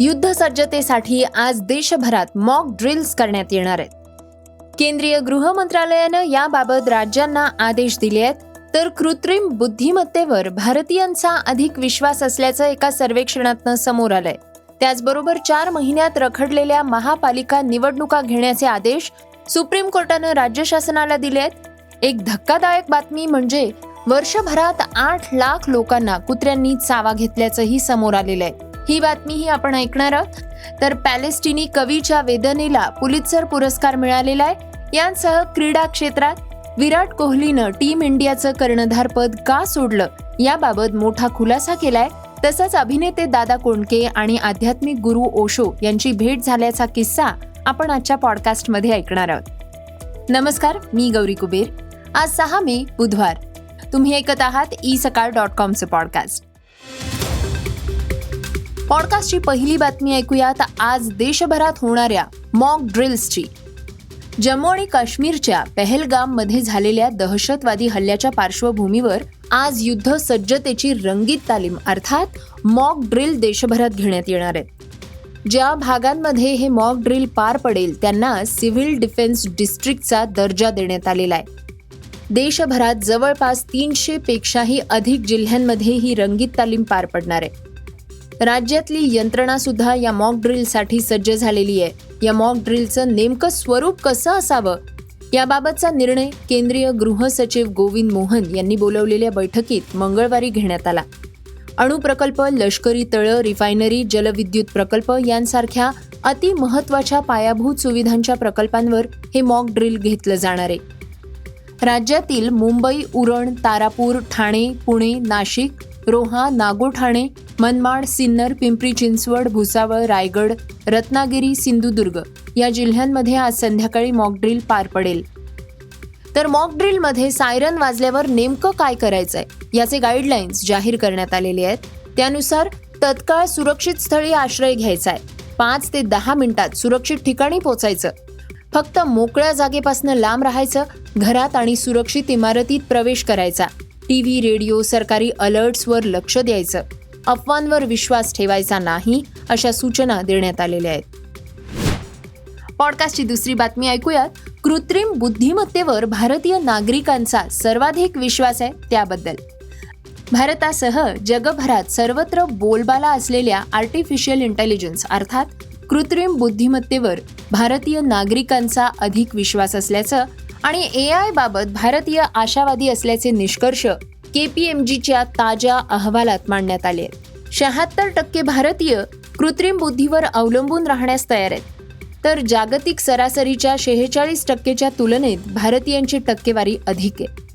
युद्ध सज्जतेसाठी आज देशभरात मॉक ड्रिल्स करण्यात येणार आहेत. केंद्रीय गृह मंत्रालयानं याबाबत राज्यांना आदेश दिले आहेत तर कृत्रिम बुद्धिमत्तेवर भारतीयांचा अधिक विश्वास असल्याचं एका सर्वेक्षणातनं समोर आलंय. त्याचबरोबर चार महिन्यात रखडलेल्या महापालिका निवडणुका घेण्याचे आदेश सुप्रीम कोर्टानं राज्य शासनाला दिले आहेत. एक धक्कादायक बातमी म्हणजे वर्षभरात आठ लाख लोकांना कुत्र्यांनी चावा घेतल्याचंही समोर आलेलं आहे. ही बातमीही आपण ऐकणार आहोत. तर पॅलेस्टिनी कवीच्या वेदनेला पुलित्सर पुरस्कार मिळालेला आहे. यांसह क्रीडा क्षेत्रात विराट कोहलीनं टीम इंडियाचं कर्णधारपद का सोडलं याबाबत मोठा खुलासा केलाय. तसंच अभिनेते दादा कोंडके आणि आध्यात्मिक गुरु ओशो यांची भेट झाल्याचा किस्सा आपण आजच्या पॉडकास्टमध्ये ऐकणार आहोत. नमस्कार मी गौरी कुबेर. आज सहा मे बुधवार. तुम्ही ऐकत आहात ई सकाळ डॉट कॉमचं पॉडकास्ट. पॉडकास्टची पहिली बातमी ऐकूयात आज देशभरात होणाऱ्या मॉक ड्रिल्सची जम्मू आणि काश्मीरच्या पहलगाममध्ये झालेल्या दहशतवादी हल्ल्याच्या पार्श्वभूमीवर आज युद्ध सज्जतेची रंगीत तालीम अर्थात मॉक ड्रिल देशभरात घेण्यात येणार आहेत ज्या भागांमध्ये हे मॉक ड्रिल पार पडेल त्यांना सिव्हिल डिफेन्स डिस्ट्रिक्टचा दर्जा देण्यात आलेला आहे. देशभरात जवळपास तीनशे पेक्षाही अधिक जिल्ह्यांमध्ये ही रंगीत तालीम पार पडणार आहे. राज्यातली यंत्रणा सुद्धा या मॉक ड्रिलसाठी सज्ज झालेली आहे. या मॉक ड्रिलचं नेमकं स्वरूप कसं असावं? याबाबतचा निर्णय केंद्रीय गृह सचिव गोविंद मोहन यांनी बोलवलेल्या बैठकीत मंगळवारी घेण्यात आला. अणुप्रकल्प लष्करी तळं रिफायनरी जलविद्युत प्रकल्प यांसारख्या अति महत्त्वाच्या पायाभूत सुविधांच्या प्रकल्पांवर हे मॉक ड्रिल घेतलं जाणार आहे. राज्यातील मुंबई उरण तारापूर ठाणे पुणे नाशिक रोहा नागो ठाणे मनमाड सिन्नर पिंपरी चिंचवड भुसावळ रायगड रत्नागिरी सिंधुदुर्ग या जिल्ह्यांमध्ये आज संध्याकाळी मॉकड्रिल पार पडेल. तर मॉकड्रिलमध्ये सायरन वाजल्यावर नेमकं काय करायचंय याचे गाईडलाईन्स जाहीर करण्यात आलेले आहेत. त्यानुसार तत्काळ सुरक्षित स्थळी आश्रय घ्यायचा आहे पाच ते दहा मिनिटात सुरक्षित ठिकाणी पोचायचं. फक्त मोकळ्या जागेपासून लांब राहायचं घरात आणि सुरक्षित इमारतीत प्रवेश करायचा. टीव्ही रेडिओ सरकारी अलर्ट्सवर लक्ष द्यायचं. अफवांवर विश्वास ठेवायचा नाही अशा सूचना देण्यात आलेल्या आहेत. पॉडकास्टची दुसरी बातमी ऐकूयात. कृत्रिम बुद्धिमत्तेवर भारतीय नागरिकांचा सर्वाधिक विश्वास आहे त्याबद्दल. भारतासह जगभरात सर्वत्र बोलबाला असलेल्या आर्टिफिशियल इंटेलिजन्स अर्थात कृत्रिम बुद्धिमत्तेवर भारतीय नागरिकांचा अधिक विश्वास असल्याचं आणि ए आय बाबत भारतीय आशावादी असल्याचे निष्कर्ष केपीएमजीच्या ताज्या अहवालात मांडण्यात आले. आहेत शहात्तर टक्के भारतीय कृत्रिम बुद्धीवर अवलंबून राहण्यास तयार आहेत. तर जागतिक सरासरीच्या शेहेचाळीस टक्केच्या तुलनेत भारतीयांची टक्केवारी अधिक आहे.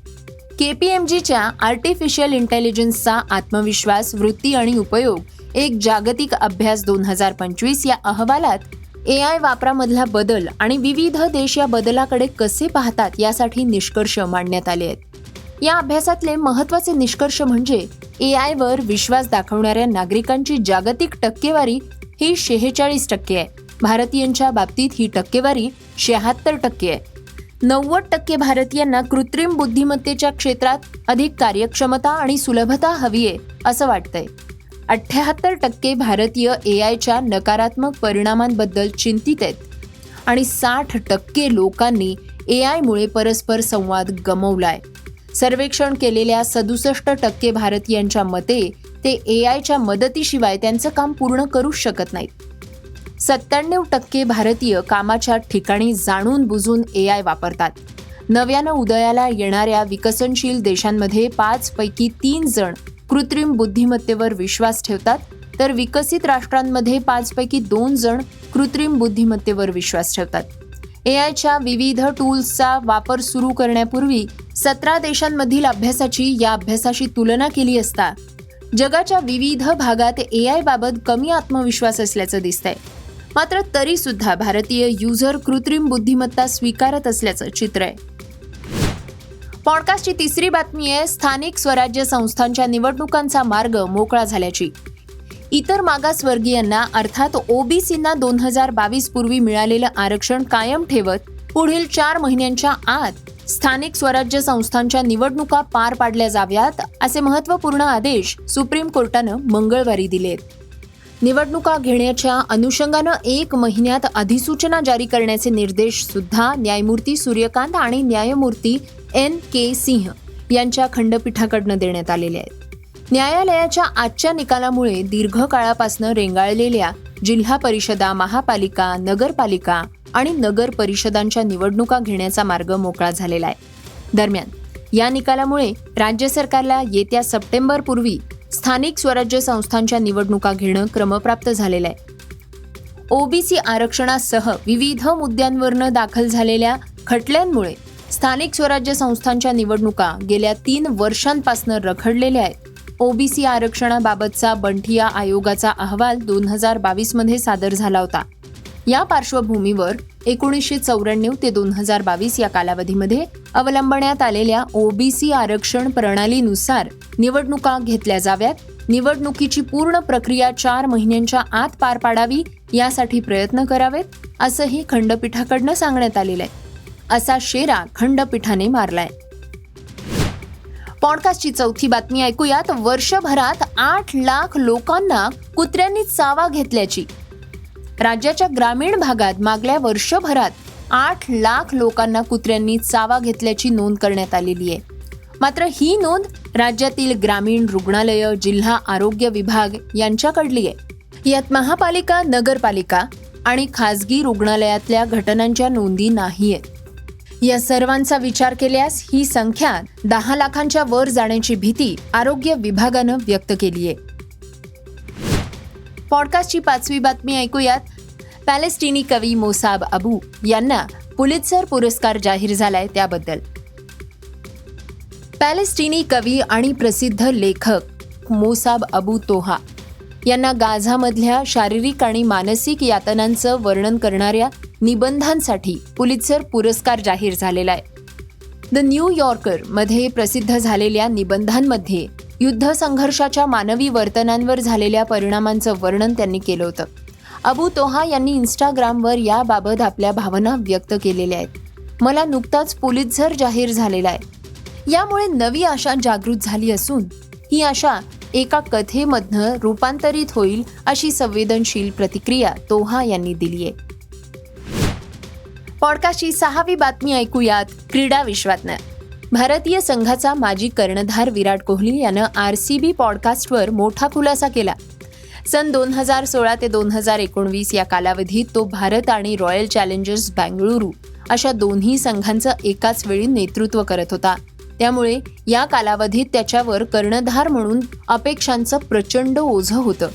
केपीएमजीच्या आर्टिफिशियल इंटेलिजन्सचा आत्मविश्वास वृत्ती आणि उपयोग एक जागतिक अभ्यास दोन हजार पंचवीस या अहवालात ए आय वापरामधला बदल आणि विविध देश या बदलाकडे कसे पाहतात यासाठी निष्कर्ष मांडण्यात आले आहेत. या अभ्यासातले महत्त्वाचे निष्कर्ष म्हणजे ए आयवर विश्वास दाखवणाऱ्या नागरिकांची जागतिक टक्केवारी ही शेहेचाळीस टक्के आहे. भारतीयांच्या बाबतीत ही टक्केवारी शहात्तर टक्के आहे. नव्वद टक्के भारतीयांना कृत्रिम बुद्धिमत्तेच्या क्षेत्रात अधिक कार्यक्षमता आणि सुलभता हवी आहे असं वाटतंय. अठ्ठ्याहत्तर टक्के भारतीय ए आयच्या नकारात्मक परिणामांबद्दल चिंतित आहेत आणि साठ टक्के लोकांनी ए आयमुळे परस्पर संवाद गमवलाय. सर्वेक्षण केलेल्या सदुसष्ट टक्के भारतीयांच्या मते ते ए आयच्या मदतीशिवाय त्यांचं काम पूर्ण करूच शकत नाहीत. सत्त्याण्णव टक्के भारतीय कामाच्या ठिकाणी जाणून बुजून ए आय वापरतात. नव्यानं उदयाला येणाऱ्या विकसनशील देशांमध्ये पाच पैकी तीन जण कृत्रिम बुद्धिमत्तेवर विश्वास ठेवतात तर विकसित राष्ट्रांमध्ये पाचपैकी दोन जण कृत्रिम बुद्धिमत्तेवर विश्वास ठेवतात. ए आयच्या विविध टूल्सचा वापर सुरू करण्यापूर्वी सतरा देशांमधील अभ्यासाची या अभ्यासाशी तुलना केली असता जगाच्या विविध भागात ए आयबाबत कमी आत्मविश्वास असल्याचं दिसतंय. मात्र तरीसुद्धा भारतीय युजर कृत्रिम बुद्धिमत्ता स्वीकारत असल्याचं चित्र आहे. पॉडकास्टची तिसरी बातमी आहे स्थानिक स्वराज्य संस्थांच्या निवडणुकांचा मार्ग मोकळा झाल्याची. इतर मागासवर्गीयांना अर्थात ओबीसींना दोन हजार बावीस पूर्वी मिळालेलं आरक्षण कायम ठेवत पुढील चार महिन्यांच्या आत स्थानिक स्वराज्य संस्थांच्या निवडणुका पार पाडल्या जाव्यात असे महत्त्वपूर्ण आदेश सुप्रीम कोर्टानं मंगळवारी दिलेत. निवडणुका घेण्याच्या अनुषंगानं एक महिन्यात अधिसूचना जारी करण्याचे निर्देश सुद्धा न्यायमूर्ती सूर्यकांत आणि न्यायमूर्ती एन के सिंह यांच्या खंडपीठाकडनं देण्यात आलेले आहेत. न्यायालयाच्या आजच्या निकालामुळे दीर्घकाळापासून रेंगाळलेल्या जिल्हा परिषदा महापालिका नगरपालिका आणि नगर परिषदांच्या निवडणुका घेण्याचा मार्ग मोकळा झालेला आहे. दरम्यान या निकालामुळे राज्य सरकारला येत्या सप्टेंबरपूर्वी स्थानिक स्वराज्य संस्थांच्या निवडणुका घेणं क्रमप्राप्त झालेलं आहे. ओबीसी आरक्षणासह विविध मुद्द्यांवरनं दाखल झालेल्या खटल्यांमुळे स्थानिक स्वराज्य संस्थांच्या निवडणुका गेल्या तीन वर्षांपासून रखडलेल्या आहेत. ओबीसी आरक्षणाबाबतचा बंठिया आयोगाचा अहवाल दोन हजार बावीसमध्ये सादर झाला होता. या पार्श्वभूमीवर एकोणीसशे चौऱ्याण्णव ते दोन हजार बावीस या कालावधीमध्ये अवलंबण्यात आलेल्या ओबीसी आरक्षण प्रणालीनुसार निवडणुका घेतल्या जाव्यात. निवडणुकीची पूर्ण प्रक्रिया चार महिन्यांच्या आत पार पाडावी यासाठी प्रयत्न करावेत असंही खंडपीठाकडनं सांगण्यात आलेलं आहे असा शेरा खंडपीठाने मारलाय. पॉडकास्टची चौथी बातमी ऐकूयात. वर्षभरात आठ लाख लोकांना कुत्र्यांनी चावा घेतल्याची राज्याच्या ग्रामीण भागात मागल्या वर्षभरात आठ लाख लोकांना कुत्र्यांनी चावा घेतल्याची नोंद करण्यात आलेली आहे. मात्र ही नोंद राज्यातील ग्रामीण रुग्णालय जिल्हा आरोग्य विभाग यांच्याकडली आहे. यात महापालिका नगरपालिका आणि खासगी रुग्णालयातल्या घटनांच्या नोंदी नाही आहेत. या सर्वांचा विचार केल्यास ही संख्या दहा लाखांच्या वर जाण्याची भीती आरोग्य विभागानं व्यक्त केली आहे. पॉडकास्टची पाचवी बातमी ऐकूयात. पॅलेस्टिनी कवी मोसाब अबू यांना पुलित्सर पुरस्कार जाहीर झालाय त्याबद्दल. पॅलेस्टिनी कवी आणि प्रसिद्ध लेखक मोसाब अबू तोहा यांना गाझामधल्या शारीरिक आणि मानसिक यातनांचं वर्णन करणाऱ्या निबंधांसाठी पुलित्सर पुरस्कार जाहीर झालेला आहे. द न्यूयॉर्करमध्ये प्रसिद्ध झालेल्या निबंधांमध्ये युद्ध संघर्षाच्या मानवी वर्तनांवर झालेल्या परिणामांचं वर्णन त्यांनी केलं होतं. अबू तोहा यांनी इन्स्टाग्रामवर याबाबत आपल्या भावना व्यक्त केलेल्या आहेत. मला नुकताच पुलित्झर जाहीर झालेला आहे. यामुळे नवी आशा जागृत झाली असून ही आशा एका कथेमधनं रूपांतरित होईल अशी संवेदनशील प्रतिक्रिया तोहा यांनी दिली आहे. पॉडकास्टची सहावी बातमी ऐकूयात क्रीडा विश्वातनं. भारतीय संघाचा माजी कर्णधार विराट कोहली यानं आर सी बी पॉडकास्टवर मोठा खुलासा केला. सन दोन हजार सोळा ते दोन हजार एकोणवीस या कालावधीत तो भारत आणि रॉयल चॅलेंजर्स बँगळुरू अशा दोन्ही संघांचं एकाच वेळी नेतृत्व करत होता. त्यामुळे या कालावधीत त्याच्यावर कर्णधार म्हणून अपेक्षांचं प्रचंड ओझं होतं.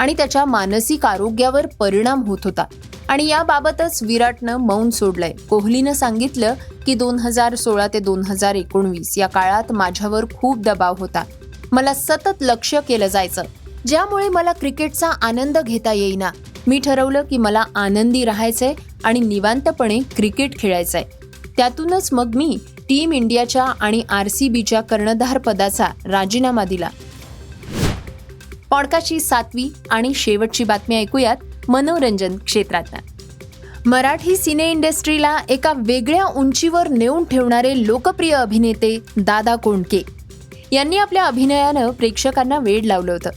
आणि त्याच्या मानसिक आरोग्यावर परिणाम होत होता. आणि याबाबतच विराटनं मौन सोडलंय. कोहलीनं सांगितलं की दोन हजार सोळा ते दोन हजार एकोणवीस या काळात माझ्यावर खूप दबाव होता. मला सतत लक्ष केलं जायचं. ज्यामुळे मला क्रिकेटचा आनंद घेता येईना. मी ठरवलं की मला आनंदी राहायचंय आणि निवांतपणे क्रिकेट खेळायचंय. त्यातूनच मग मी टीम इंडियाच्या आणि आर सी बीच्या कर्णधार पदाचा राजीनामा दिला. पॉडकास्टची सातवी आणि शेवटची बातमी ऐकूयात मनोरंजन क्षेत्रातल्या मराठी सिने इंडस्ट्रीला एका वेगळ्या उंचीवर नेऊन ठेवणारे लोकप्रिय अभिनेते दादा कोंडके. यांनी आपल्या अभिनयानं प्रेक्षकांना वेड लावलं होतं.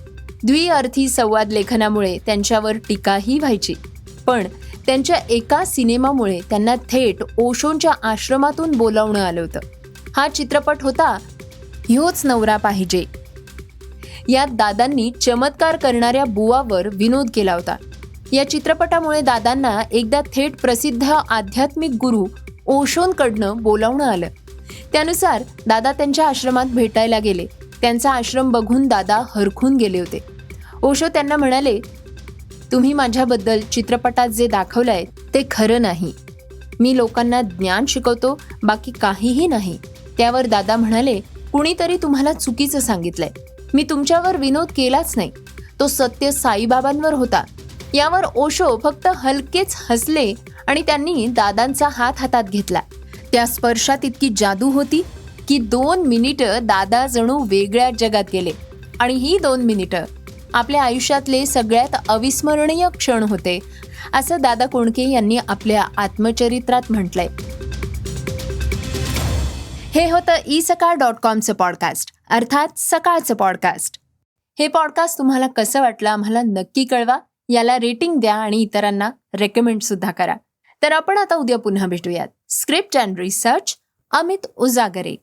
द्विअर्थी संवाद लेखनामुळे त्यांच्यावर टीकाही व्हायची. पण त्यांच्या एका सिनेमामुळे त्यांना थेट ओशोंच्या आश्रमातून बोलावणं आलं होतं. हा चित्रपट होता ह्योच नवरा पाहिजे यात दादांनी चमत्कार करणाऱ्या बुवावर विनोद केला होता. या चित्रपटामुळे दादांना एकदा थेट प्रसिद्ध आध्यात्मिक गुरु ओशोंकडनं बोलावणं आलं. त्यानुसार दादा त्यांच्या आश्रमात भेटायला गेले. त्यांचा आश्रम बघून दादा हरखून गेले होते. ओशो त्यांना म्हणाले तुम्ही माझ्याबद्दल चित्रपटात जे दाखवलं आहे ते खरं नाही. मी लोकांना ज्ञान शिकवतो बाकी काहीही नाही. त्यावर दादा म्हणाले कुणीतरी तुम्हाला चुकीचं सांगितलंय. मी तुमच्यावर विनोद केलाच नाही. तो सत्य साईबाबांवर होता. यावर ओशो फक्त हलकेच हसले आणि त्यांनी दादांचा हात हातात घेतला. त्या स्पर्शात इतकी जादू होती की दोन मिनिटं दादा जणू वेगळ्या जगात गेले. आणि ही दोन मिनिटं. आपल्या आयुष्यातले सगळ्यात अविस्मरणीय क्षण होते असं दादा कोणके यांनी आपल्या आत्मचरित्रात म्हटलंय. हे होतं ई सकाळ डॉट कॉमचं पॉडकास्ट अर्थात सकाळचं पॉडकास्ट हे पॉडकास्ट तुम्हाला कसं वाटलं आम्हाला नक्की कळवा. याला रेटिंग द्या आणि इतरांना रेकमेंड सुद्धा करा. तर आपण आता उद्या पुन्हा भेटूयात. Script and research Amit Ujagare.